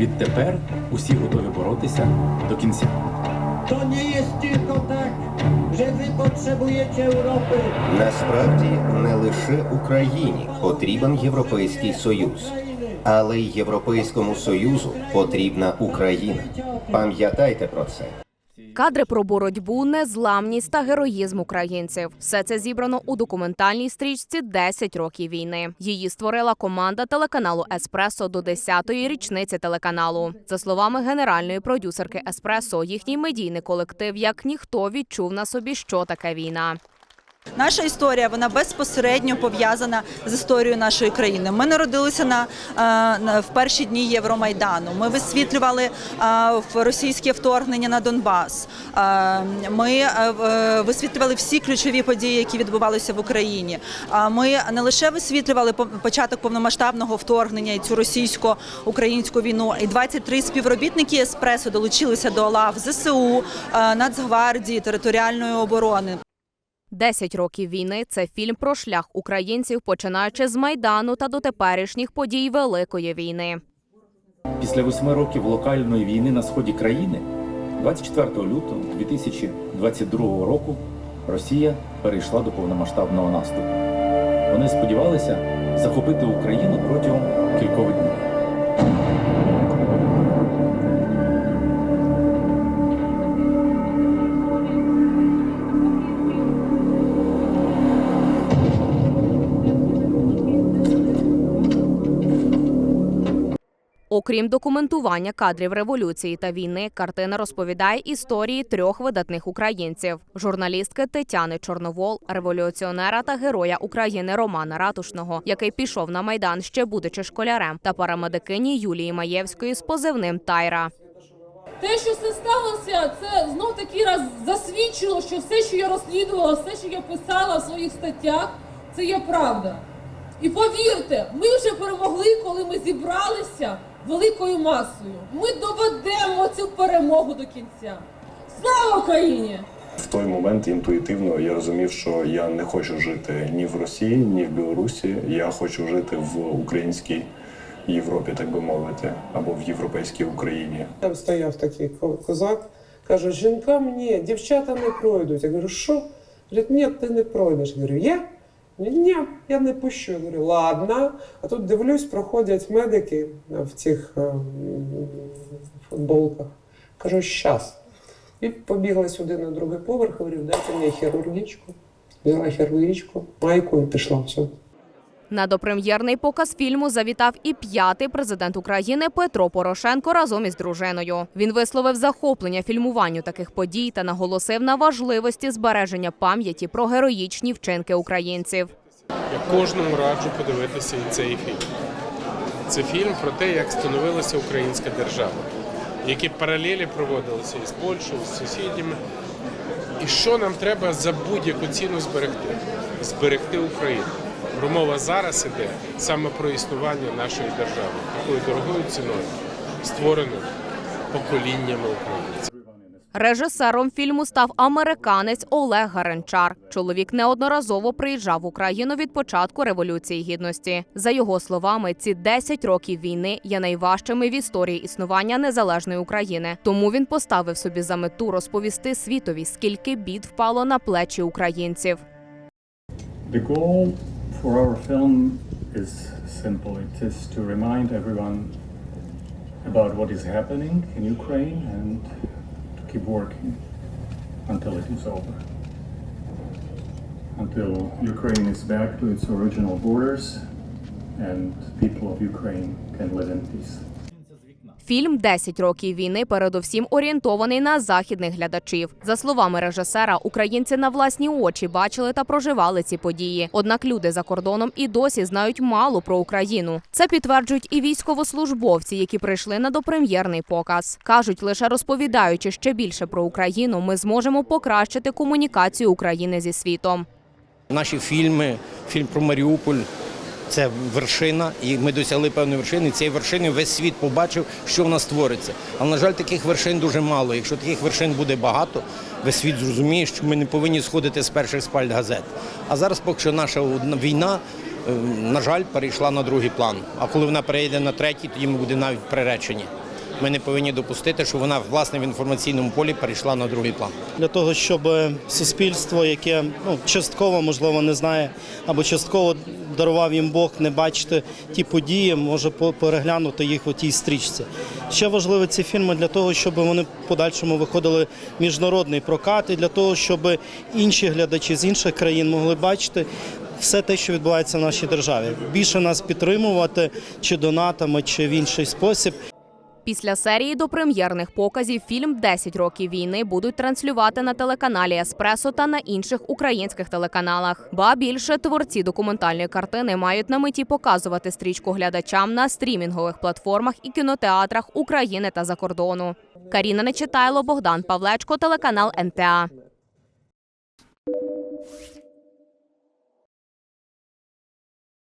Відтепер усі готові боротися до кінця. То не є стільки так, що ви потребуєте Європи. Насправді не лише Україні потрібен Європейський Союз, але й Європейському Союзу потрібна Україна. Пам'ятайте про це. Кадри про боротьбу, незламність та героїзм українців. Все це зібрано у документальній стрічці «10 років війни. Її створила команда телеканалу Еспресо до 10-ї річниці телеканалу. За словами генеральної продюсерки Еспресо, їхній медійний колектив як ніхто відчув на собі, що таке війна. Наша історія вона безпосередньо пов'язана з історією нашої країни. Ми народилися на, е, на- в перші дні Євромайдану. Ми висвітлювали е, в російське вторгнення на Донбас. Е, Ми е, в- е, висвітлювали всі ключові події, які відбувалися в Україні. А Ми не лише висвітлювали по- початок повномасштабного вторгнення і цю російсько-українську війну. І 23 співробітники еспресо долучилися до лав ЗСУ, е, Нацгвардії, територіальної оборони. «10 років війни це фільм про шлях українців, починаючи з майдану та до теперішніх подій Великої війни. Після восьми років локальної війни на сході країни, 24 лютого 2022 року, Росія перейшла до повномасштабного наступу. Вони сподівалися захопити Україну протягом кількох днів. Окрім документування кадрів революції та війни, картина розповідає історії трьох видатних українців: журналістки Тетяни Чорновол, революціонера та героя України Романа Ратушного, який пішов на майдан ще будучи школярем, та парамедикині Юлії Маєвської з позивним Тайра. Те, що це сталося, це знов таки раз засвідчило, що все, що я розслідувала, все, що я писала в своїх статтях, це є правда. І повірте, ми вже перемогли, коли ми зібралися великою масою. Ми доведемо цю перемогу до кінця. Слава Україні! В той момент інтуїтивно я розумів, що я не хочу жити ні в Росії, ні в Білорусі. Я хочу жити в українській Європі, так би мовити, або в європейській Україні. Там стояв такий козак, каже, жінкам ні, дівчата не пройдуть. Я говорю, що? Говорить, ні, ти не пройдеш. Я говорю, я? Ні, я не пущу. Я говорю, ладно. А тут дивлюсь, проходять медики в цих е, футболках. Кажу, щас. І побігла сюди на другий поверх, говорю, дайте мені хірургічку. Взяла хірургічку, майку і пішла все. На допрем'єрний показ фільму завітав і п'ятий президент України Петро Порошенко разом із дружиною. Він висловив захоплення фільмуванню таких подій та наголосив на важливості збереження пам'яті про героїчні вчинки українців. Я кожному раджу подивитися і цей фільм. Це фільм про те, як становилася українська держава, які паралелі проводилися із Польщею, з сусідями. І що нам треба за будь-яку ціну зберегти? Зберегти Україну. Промова зараз іде саме про існування нашої держави, такою дорогою ціною, створеною поколіннями українців. Режисером фільму став американець Олег Гаренчар. Чоловік неодноразово приїжджав в Україну від початку революції гідності. За його словами, ці 10 років війни є найважчими в історії існування незалежної України. Тому він поставив собі за мету розповісти світові, скільки бід впало на плечі українців. For our film is simple. It is to remind everyone about what is happening in Ukraine and to keep working until it is over. Until Ukraine is back to its original borders and people of Ukraine can live in peace. Фільм «10 років війни передовсім орієнтований на західних глядачів. За словами режисера, українці на власні очі бачили та проживали ці події. Однак люди за кордоном і досі знають мало про Україну. Це підтверджують і військовослужбовці, які прийшли на допрем'єрний показ. кажуть, лише розповідаючи ще більше про Україну, ми зможемо покращити комунікацію України зі світом. Наші фільми, фільм про Маріуполь. Це вершина, і ми досягли певної вершини. Цієї вершини весь світ побачив, що в нас твориться. Але, на жаль, таких вершин дуже мало. Якщо таких вершин буде багато, весь світ зрозуміє, що ми не повинні сходити з перших спальт газет. А зараз, поки що наша війна, е, на жаль, перейшла на другий план. А коли вона перейде на третій, тоді ми будемо навіть приречені. Ми не повинні допустити, що вона власне в інформаційному полі перейшла на другий план. для того, щоб суспільство, яке ну частково можливо не знає, або частково дарував їм Бог не бачити ті події, може переглянути їх у тій стрічці. Ще важливі ці фільми для того, щоб вони в подальшому виходили в міжнародний прокат, і для того, щоб інші глядачі з інших країн могли бачити. Все те, що відбувається в нашій державі, більше нас підтримувати чи донатами, чи в інший спосіб. Після серії до прем'єрних показів фільм «10 років війни будуть транслювати на телеканалі Еспресо та на інших українських телеканалах. Ба більше творці документальної картини мають на меті показувати стрічку глядачам на стрімінгових платформах і кінотеатрах України та за кордону. Каріна Нечитайло, Богдан Павлечко, телеканал НТА.